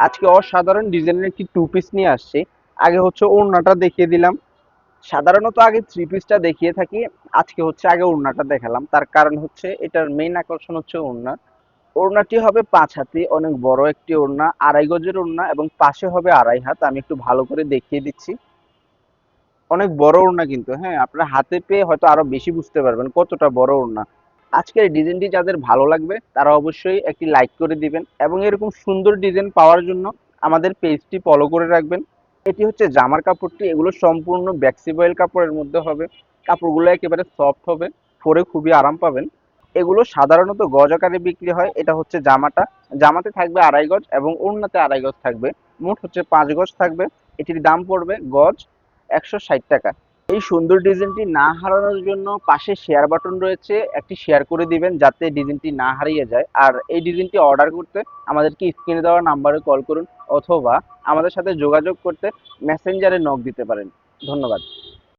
আজকে অসাধারণ ডিজাইনের একটি টু পিস নিয়ে আসছি। আগে হচ্ছে ওড়নাটা দেখিয়ে দিলাম। সাধারণত আগে থ্রি পিসটা দেখিয়ে থাকি, আজকে হচ্ছে আগে ওড়নাটা দেখালাম। তার কারণ হচ্ছে এটার মেইন আকর্ষণ হচ্ছে ওড়না। ওড়নাটি হবে পাঁচ হাতি, অনেক বড় একটি ওড়না, আড়াই গজের ওড়না এবং পাশে হবে আড়াই হাত। আমি একটু ভালো করে দেখিয়ে দিচ্ছি। অনেক বড় ওড়না কিন্তু হ্যাঁ আপনার হাতে পেয়ে হয়তো আরও বেশি বুঝতে পারবেন কতটা বড় ওড়না। আজকের ডিজাইনটি যাদের ভালো লাগবে, তারা অবশ্যই একটি লাইক করে দিবেন এবং এরকম সুন্দর ডিজাইন পাওয়ার জন্য আমাদের পেজটি ফলো করে রাখবেন। এটি হচ্ছে জামার কাপড়টি, এগুলো সম্পূর্ণ ব্যাক্সিবয়েল কাপড়ের মধ্যে হবে। কাপড়গুলো একেবারে সফট হবে, পরে খুবই আরাম পাবেন। এগুলো সাধারণত গজ আকারে বিক্রি হয়, এটা হচ্ছে জামাটা। জামাতে থাকবে আড়াই গজ এবং ওড়নাতে আড়াই গজ থাকবে। মোট হচ্ছে পাঁচ গজ থাকবে। এটির দাম পড়বে গজ একশো ষাট টাকা। এই সুন্দর ডিজাইনটি না হারানোর জন্য পাশে শেয়ার বাটন রয়েছে, একটি শেয়ার করে দিবেন যাতে ডিজাইনটি না হারিয়ে যায়। আর এই ডিজাইনটি অর্ডার করতে আমাদেরকে স্ক্রিনে দেওয়া নাম্বারে কল করুন অথবা আমাদের সাথে যোগাযোগ করতে মেসেঞ্জারে নক দিতে পারেন। ধন্যবাদ।